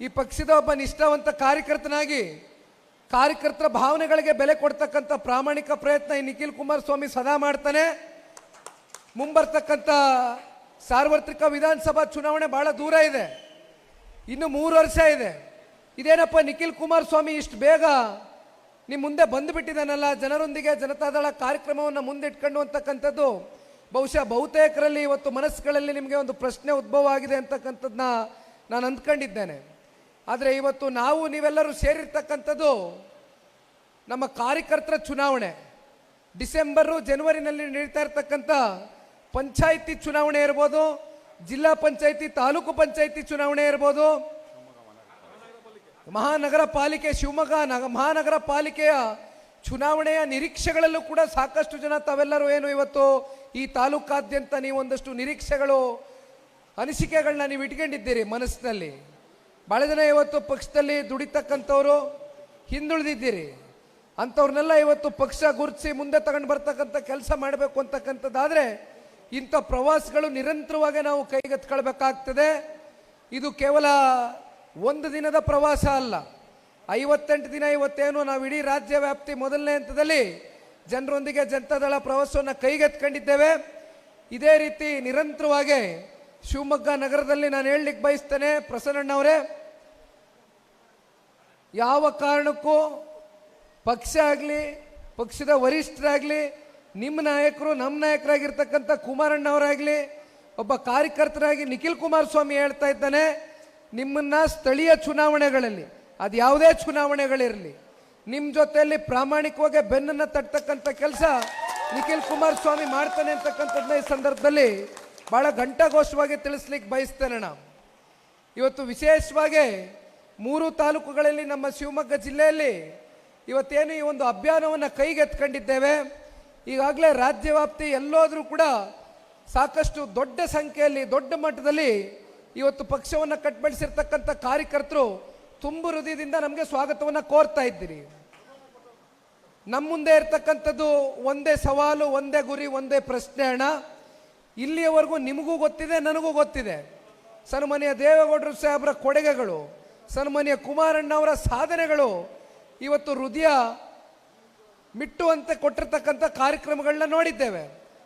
ಈ ಪಕ್ಷದ ಒಬ್ಬ ನಿಷ್ಠಾವಂತ ಕಾರ್ಯಕರ್ತನಾಗಿ ಕಾರ್ಯಕರ್ತರ ಭಾವನೆಗಳಿಗೆ ಬೆಲೆ ಕೊಡ್ತಕ್ಕಂಥ ಪ್ರಾಮಾಣಿಕ ಪ್ರಯತ್ನ ಈ ನಿಖಿಲ್ ಕುಮಾರಸ್ವಾಮಿ ಸದಾ ಮಾಡ್ತಾನೆ. ಮುಂಬರ್ತಕ್ಕಂಥ ಸಾರ್ವತ್ರಿಕ ವಿಧಾನಸಭಾ ಚುನಾವಣೆ ಬಹಳ ದೂರ ಇದೆ. ಇನ್ನು ಮೂರು ವರ್ಷ ಇದೆ. ಇದೇನಪ್ಪ ನಿಖಿಲ್ ಕುಮಾರಸ್ವಾಮಿ ಇಷ್ಟು ಬೇಗ ನಿಮ್ಮ ಮುಂದೆ ಬಂದುಬಿಟ್ಟಿದ್ದಾನಲ್ಲ? ಜನರೊಂದಿಗೆ ಜನತಾದಳ ಕಾರ್ಯಕ್ರಮವನ್ನು ಮುಂದಿಟ್ಕೊಂಡು ಅಂತಕ್ಕಂಥದ್ದು ಬಹುಶಃ ಬಹುತೇಕರಲ್ಲಿ ಇವತ್ತು ಮನಸ್ಸುಗಳಲ್ಲಿ ನಿಮಗೆ ಒಂದು ಪ್ರಶ್ನೆ ಉದ್ಭವ ಆಗಿದೆ ಅಂತಕ್ಕಂಥದ್ದನ್ನ ನಾನು ಅಂದ್ಕೊಂಡಿದ್ದೇನೆ. ಆದರೆ ಇವತ್ತು ನಾವು ನೀವೆಲ್ಲರೂ ಸೇರಿರ್ತಕ್ಕಂಥದ್ದು ನಮ್ಮ ಕಾರ್ಯಕರ್ತರ ಚುನಾವಣೆ. ಡಿಸೆಂಬರು, ಜನವರಿನಲ್ಲಿ ನಡೀತಾ ಇರ್ತಕ್ಕಂಥ ಪಂಚಾಯಿತಿ ಚುನಾವಣೆ ಇರ್ಬೋದು, ಜಿಲ್ಲಾ ಪಂಚಾಯಿತಿ, ತಾಲೂಕು ಪಂಚಾಯಿತಿ ಚುನಾವಣೆ ಇರ್ಬೋದು. ಮಹಾನಗರ ಪಾಲಿಕೆ, ಶಿವಮೊಗ್ಗ ನಗ, ಮಹಾನಗರ ಪಾಲಿಕೆಯ ಚುನಾವಣೆಯ ನಿರೀಕ್ಷೆಗಳಲ್ಲೂ ಕೂಡ ಸಾಕಷ್ಟು ಜನ ತಾವೆಲ್ಲರೂ ಏನು ಇವತ್ತು ಈ ತಾಲೂಕಾದ್ಯಂತ ನೀವೊಂದಷ್ಟು ನಿರೀಕ್ಷೆಗಳು ಅನಿಸಿಕೆಗಳನ್ನ ನೀವು ಇಟ್ಕೊಂಡಿದ್ದೀರಿ ಮನಸ್ಸಿನಲ್ಲಿ. ಭಾಳ ಜನ ಇವತ್ತು ಪಕ್ಷದಲ್ಲಿ ದುಡಿತಕ್ಕಂಥವ್ರು ಹಿಂದುಳಿದಿದ್ದೀರಿ. ಅಂಥವ್ರನ್ನೆಲ್ಲ ಇವತ್ತು ಪಕ್ಷ ಗುರುತಿಸಿ ಮುಂದೆ ತಗೊಂಡು ಬರ್ತಕ್ಕಂಥ ಕೆಲಸ ಮಾಡಬೇಕು ಅಂತಕ್ಕಂಥದ್ದಾದರೆ ಇಂಥ ಪ್ರವಾಸಗಳು ನಿರಂತರವಾಗಿ ನಾವು ಕೈಗೆತ್ಕೊಳ್ಬೇಕಾಗ್ತದೆ ಇದು ಕೇವಲ ಒಂದು ದಿನದ ಪ್ರವಾಸ ಅಲ್ಲ. ಐವತ್ತೆಂಟು ದಿನ ಇವತ್ತೇನು ನಾವು ಇಡೀ ರಾಜ್ಯ ವ್ಯಾಪ್ತಿ ಮೊದಲನೇ ಹಂತದಲ್ಲಿ ಜನರೊಂದಿಗೆ ಜನತಾದಳ ಪ್ರವಾಸವನ್ನು ಕೈಗೆತ್ಕೊಂಡಿದ್ದೇವೆ ಇದೇ ರೀತಿ ನಿರಂತರವಾಗಿ ಶಿವಮೊಗ್ಗ ನಗರದಲ್ಲಿ ನಾನು ಹೇಳಲಿಕ್ಕೆ ಬಯಸ್ತೇನೆ, ಪ್ರಸನ್ನಣ್ಣವರೇ. ಯಾವ ಕಾರಣಕ್ಕೂ ಪಕ್ಷ ಆಗಲಿ, ಪಕ್ಷದ ವರಿಷ್ಠರಾಗಲಿ, ನಿಮ್ಮ ನಾಯಕರು ನಮ್ಮ ನಾಯಕರಾಗಿರ್ತಕ್ಕಂಥ ಕುಮಾರಣ್ಣವರಾಗಲಿ, ಒಬ್ಬ ಕಾರ್ಯಕರ್ತರಾಗಿ ನಿಖಿಲ್ ಕುಮಾರಸ್ವಾಮಿ ಹೇಳ್ತಾ ಇದ್ದಾನೆ, ನಿಮ್ಮನ್ನ ಸ್ಥಳೀಯ ಚುನಾವಣೆಗಳಲ್ಲಿ, ಅದು ಯಾವುದೇ ಚುನಾವಣೆಗಳಿರಲಿ ನಿಮ್ಮ ಜೊತೆಯಲ್ಲಿ ಪ್ರಾಮಾಣಿಕವಾಗಿ ಬೆನ್ನನ್ನು ತಟ್ಟತಕ್ಕಂಥ ಕೆಲಸ ನಿಖಿಲ್ ಕುಮಾರಸ್ವಾಮಿ ಮಾಡ್ತಾನೆ ಅಂತಕ್ಕಂಥದ್ದನ್ನ ಈ ಸಂದರ್ಭದಲ್ಲಿ ಭಾಳ ಘಂಟಾಘೋಷವಾಗಿ ತಿಳಿಸ್ಲಿಕ್ಕೆ ಬಯಸ್ತೇನೆ ನಾವು ಇವತ್ತು ವಿಶೇಷವಾಗಿ ಮೂರು ತಾಲೂಕುಗಳಲ್ಲಿ ನಮ್ಮ ಶಿವಮೊಗ್ಗ ಜಿಲ್ಲೆಯಲ್ಲಿ ಇವತ್ತೇನು ಈ ಒಂದು ಅಭಿಯಾನವನ್ನು ಕೈಗೆತ್ಕೊಂಡಿದ್ದೇವೆ ಈಗಾಗಲೇ ರಾಜ್ಯ ವ್ಯಾಪ್ತಿ ಎಲ್ಲೋದ್ರೂ ಕೂಡ ಸಾಕಷ್ಟು ದೊಡ್ಡ ಸಂಖ್ಯೆಯಲ್ಲಿ, ದೊಡ್ಡ ಮಟ್ಟದಲ್ಲಿ ಇವತ್ತು ಪಕ್ಷವನ್ನು ಕಟ್ಬಳಿಸಿರ್ತಕ್ಕಂಥ ಕಾರ್ಯಕರ್ತರು ತುಂಬು ಹೃದಯದಿಂದ ನಮಗೆ ಸ್ವಾಗತವನ್ನು ಕೋರ್ತಾ ಇದ್ದೀರಿ. ನಮ್ಮ ಮುಂದೆ ಇರ್ತಕ್ಕಂಥದ್ದು ಒಂದೇ ಸವಾಲು, ಒಂದೇ ಗುರಿ, ಒಂದೇ ಪ್ರಶ್ನೆ ಅಣ್ಣ. ಇಲ್ಲಿಯವರೆಗೂ ನಿಮಗೂ ಗೊತ್ತಿದೆ, ನನಗೂ ಗೊತ್ತಿದೆ. ಸನ್ಮಾನ್ಯ ದೇವೇಗೌಡರು ಸಾಹೇಬರ ಕೊಡುಗೆಗಳು. ಸನ್ಮಾನ್ಯ ಕುಮಾರಣ್ಣವರ ಸಾಧನೆಗಳು ಇವತ್ತು ಹೃದಯ ಮಿಟ್ಟುವಂತೆ ಕೊಟ್ಟಿರ್ತಕ್ಕಂಥ ಕಾರ್ಯಕ್ರಮಗಳನ್ನ ನೋಡಿದ್ದೇವೆ.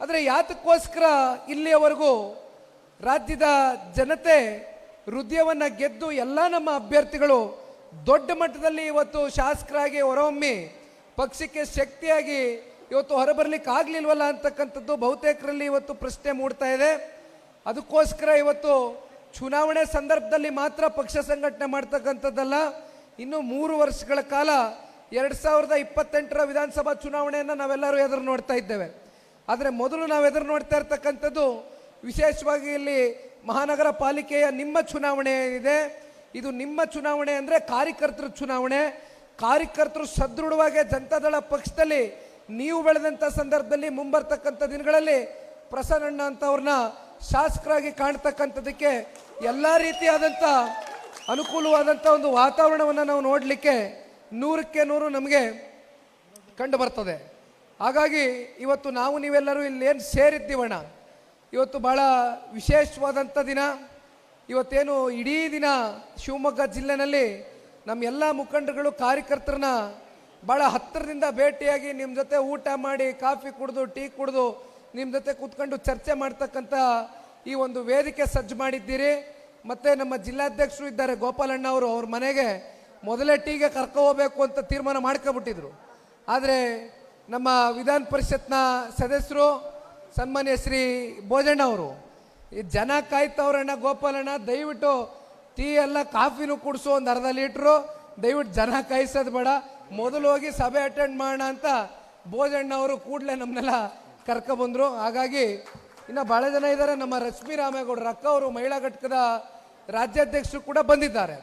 ಆದರೆ ಯಾತಕ್ಕೋಸ್ಕರ ಇಲ್ಲಿಯವರೆಗೂ ರಾಜ್ಯದ ಜನತೆ ಹೃದಯವನ್ನು ಗೆದ್ದು ಎಲ್ಲ ನಮ್ಮ ಅಭ್ಯರ್ಥಿಗಳು ದೊಡ್ಡ ಮಟ್ಟದಲ್ಲಿ ಇವತ್ತು ಶಾಸಕರಾಗಿ ಹೊರಹೊಮ್ಮಿ ಪಕ್ಷಕ್ಕೆ ಶಕ್ತಿಯಾಗಿ ಇವತ್ತು ಹೊರಬರ್ಲಿಕ್ಕೆ ಆಗ್ಲಿಲ್ವಲ್ಲ ಅಂತಕ್ಕಂಥದ್ದು ಬಹುತೇಕರಲ್ಲಿ ಇವತ್ತು ಪ್ರಶ್ನೆ ಮೂಡ್ತಾ ಇದೆ. ಅದಕ್ಕೋಸ್ಕರ ಇವತ್ತು ಚುನಾವಣೆ ಸಂದರ್ಭದಲ್ಲಿ ಮಾತ್ರ ಪಕ್ಷ ಸಂಘಟನೆ ಮಾಡ್ತಕ್ಕಂಥದ್ದಲ್ಲ, ಇನ್ನು ಮೂರು ವರ್ಷಗಳ ಕಾಲ ಎರಡು ಸಾವಿರದ ಇಪ್ಪತ್ತೆಂಟರ ವಿಧಾನಸಭಾ ಚುನಾವಣೆಯನ್ನು ನಾವೆಲ್ಲರೂ ಎದುರು ನೋಡ್ತಾ ಇದ್ದೇವೆ. ಆದರೆ ಮೊದಲು ನಾವು ಎದುರು ನೋಡ್ತಾ ಇರ್ತಕ್ಕಂಥದ್ದು ವಿಶೇಷವಾಗಿ ಇಲ್ಲಿ ಮಹಾನಗರ ಪಾಲಿಕೆಯ ನಿಮ್ಮ ಚುನಾವಣೆ ಇದೆ. ಇದು ನಿಮ್ಮ ಚುನಾವಣೆ ಅಂದರೆ ಕಾರ್ಯಕರ್ತರ ಚುನಾವಣೆ. ಕಾರ್ಯಕರ್ತರು ಸದೃಢವಾಗಿ ಜನತಾದಳ ಪಕ್ಷದಲ್ಲಿ ನೀವು ಬೆಳೆದಂಥ ಸಂದರ್ಭದಲ್ಲಿ ಮುಂಬರ್ತಕ್ಕಂಥ ದಿನಗಳಲ್ಲಿ ಪ್ರಸನ್ನಣ್ಣ ಅಂತವ್ರನ್ನ ಶಾಸಕರಾಗಿ ಕಾಣ್ತಕ್ಕಂಥದ್ದಕ್ಕೆ ಎಲ್ಲ ರೀತಿಯಾದಂಥ ಅನುಕೂಲವಾದಂಥ ಒಂದು ವಾತಾವರಣವನ್ನು ನಾವು ನೋಡಲಿಕ್ಕೆ ನೂರಕ್ಕೆ ನೂರು ನಮಗೆ ಕಂಡು ಬರ್ತದೆ. ಹಾಗಾಗಿ ಇವತ್ತು ನಾವು ನೀವೆಲ್ಲರೂ ಇಲ್ಲಿ ಏನು ಸೇರಿದ್ದೀವಣ್ಣ. ಇವತ್ತು ಭಾಳ ವಿಶೇಷವಾದಂಥ ದಿನ. ಇವತ್ತೇನು ಇಡೀ ದಿನ ಶಿವಮೊಗ್ಗ ಜಿಲ್ಲೆನಲ್ಲಿ ನಮ್ಮ ಎಲ್ಲ ಮುಖಂಡರುಗಳು, ಕಾರ್ಯಕರ್ತರನ್ನ ಭಾಳ ಹತ್ತಿರದಿಂದ ಭೇಟಿಯಾಗಿ ನಿಮ್ಮ ಜೊತೆ ಊಟ ಮಾಡಿ, ಕಾಫಿ ಕುಡಿದು, ಟೀ ಕುಡಿದು ನಿಮ್ಮ ಜೊತೆ ಕೂತ್ಕೊಂಡು ಚರ್ಚೆ ಮಾಡ್ತಕ್ಕಂಥ ಈ ಒಂದು ವೇದಿಕೆ ಸಜ್ಜು ಮಾಡಿದ್ದೀರಿ. ಮತ್ತು ನಮ್ಮ ಜಿಲ್ಲಾಧ್ಯಕ್ಷರು ಇದ್ದಾರೆ, ಗೋಪಾಲಣ್ಣ ಅವರು. ಅವ್ರ ಮನೆಗೆ ಮೊದಲೇ ಟೀಗೆ ಕರ್ಕೊ ಹೋಗಬೇಕು ಅಂತ ತೀರ್ಮಾನ ಮಾಡ್ಕೊಬಿಟ್ಟಿದ್ರು ಆದರೆ ನಮ್ಮ ವಿಧಾನ ಪರಿಷತ್ನ ಸದಸ್ಯರು, ಸನ್ಮಾನ್ಯ ಶ್ರೀ ಭೋಜಣ್ಣ ಅವರು, ಈ ಜನ ಕಾಯ್ತವ್ರಣ್ಣ, ಗೋಪಾಲಣ್ಣ, ದಯವಿಟ್ಟು ಟೀ ಎಲ್ಲ ಕಾಫಿನೂ ಕುಡಿಸು ಒಂದು ಅರ್ಧ ಲೀಟ್ರು. ದಯವಿಟ್ಟು ಜನ ಕಾಯಿಸೋದು ಬೇಡ. ಮೊದಲು ಹೋಗಿ ಸಭೆ ಅಟೆಂಡ್ ಮಾಡೋಣ ಅಂತ ಭೋಜಣ್ಣ ಅವರು ಕೂಡಲೇ ನಮ್ಮನ್ನೆಲ್ಲ ಕರ್ಕೊಬಂದರು ಹಾಗಾಗಿ ಇನ್ನು ಭಾಳ ಜನ ಇದ್ದಾರೆ ನಮ್ಮ ರಶ್ಮಿ ರಾಮೇಗೌಡ ಅಕ್ಕ ಅವರು ಮಹಿಳಾ ಘಟಕದ ರಾಜ್ಯಾಧ್ಯಕ್ಷರು ಕೂಡ ಬಂದಿದ್ದಾರೆ.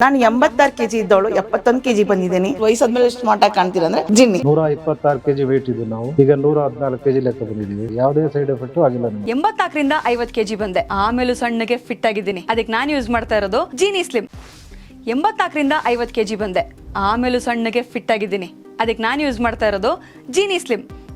ನಾನು ಎಂಬತ್ತಾರು ಕೆಜಿ ಇದ್ದವಳು ಎಪ್ಪತ್ತೊಂದು ಕೆಜಿ ಬಂದಿದ್ದೀನಿ. ವಯಸ್ಸಾದ್ಮೇಲೆ ಸ್ಮಾರ್ಟ್ ಆಗಿ ಕಾಣ್ತೀರ ಅಂದ್ರೆ ಜಿನ್ನಿ. ನೂರ ಇಪ್ಪತ್ತಾರು ಕೆಜಿ ವೆಯ್ಟ್ ಇದ್ದು ನಾವು. ಈಗ ನೂರ ಹದಿನಾಲ್ಕು ಕೆಜಿ ಲೆಕ್ಕ ಬಂದಿದ್ದೀವಿ. ಯಾವುದೇ ಸೈಡ್ ಎಫೆಕ್ಟ್ ಆಗಿಲ್ಲ ಎಂಬತ್ತಾಕರಿಂದ ಎಂಬತ್ನಾಲ್ಕರಿಂದ ಐವತ್ ಕೆಜಿ ಬಂದೆ. ಆಮೇಲೂ ಸಣ್ಣಗೆ ಫಿಟ್ ಆಗಿದ್ದೀನಿ. ಅದಕ್ಕೆ ನಾನು ಯೂಸ್ ಮಾಡ್ತಾ ಇರೋದು ಜೀನಿ ಸ್ಲಿಮ್ ಎಂಬತ್ನಾಲ್ಕರಿಂದ ಐವತ್ತು ಕೆಜಿ ಬಂದೆ. ಆಮೇಲೂ ಸಣ್ಣಗೆ ಫಿಟ್ ಆಗಿದ್ದೀನಿ. ಅದಕ್ಕೆ ನಾನು ಯೂಸ್ ಮಾಡ್ತಾ ಇರೋದು ಜೀನಿ ಸ್ಲಿಮ್